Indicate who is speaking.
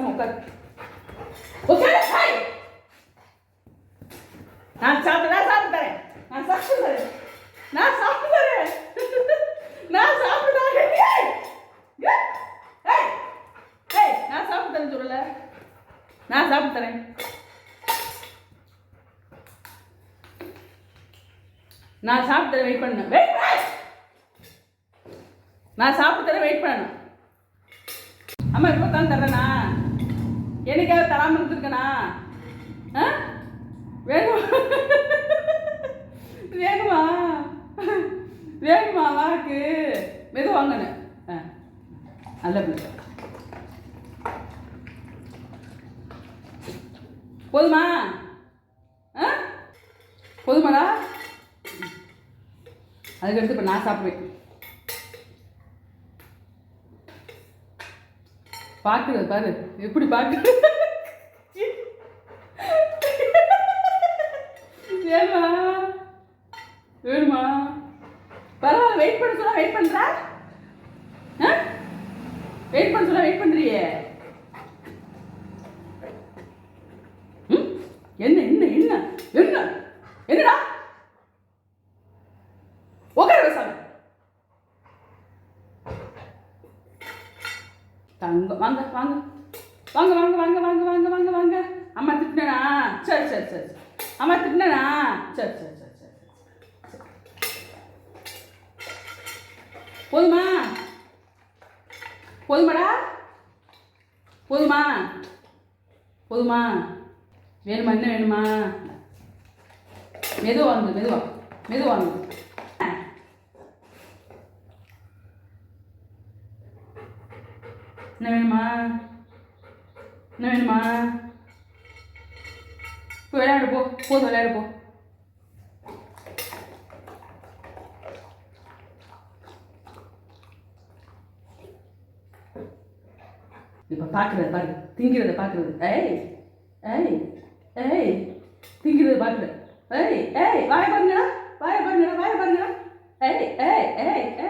Speaker 1: பேசாம உட்காரு உட்காரு சாய் நான் சாப்பிட்டு நான் சாப்பிட்டு தரேன் நான் சாப்பிட்டு தரேன் நான் சாப்பிட்டு தரேன் நான் சாப்பிட்டு தரேன் நான் சாப்பிட்டு தரேன் சொல்லல நான் சாப்பிட்டு தரேன் நான் சாப்பிட்டு வெயிட் பண்ணு. வெயிட் நான் சாப்பிட்டு வெயிட் பண்ணணும் அம்மா இப்போ தான் தர்றேனா? என்னைக்காவது தராமல் இருந்திருக்கனா ஆ? வேணுமா வேணுமா வேணுமா வாக்கு. மெது வாங்கினேன் ஆ. நல்ல பிள்ளை. போதுமா? ஆ? போதுமாடா? அதுக்கடுத்து இப்போ நான் சாப்பிடுவேன். பார்க்குறது பாரு. எப்படி பார்க்குறது ஏமா வேணுமா பரவாயில்ல வெயிட் பண்ண சொல்ல வெயிட் பண்ணுறா ஆ? வெயிட் பண்ண சொல்ல வெயிட் பண்ணுறியே ம்? என்ன என்ன என்ன என்ன என்னடா உட்கார பேசாம தங்கம் வாங்க வாங்க. வாங்க வாங்க வாங்க வாங்க வாங்க வாங்க வாங்க. அம்மா திட்டினா சரி சரி சரி சரி. அம்மா திட்டினா சரி சரி சரி சரி போதுமா? போதுமாடா? போதுமா? போதுமா? வேணுமா? என்ன வேணுமா? மெதுவா வந்து மெதுவா. மெதுவா வந்து என்ன வேணுமா என்ன வேணுமா போய் விளையாடு போ போதும் விளையாடு போ இப்போ பார்க்குறது பாரு திங்கிறத பார்க்குறது ஏய் ஏய் ஏய் திங்கிறத பார்க்குறது ஏய் ஏய் வாய பாருங்கடா வாய பாருங்கடா வாய பாருங்கடா ஏய் ஏய் ஏய் ஏய் ஏய் ஏய் ஏய்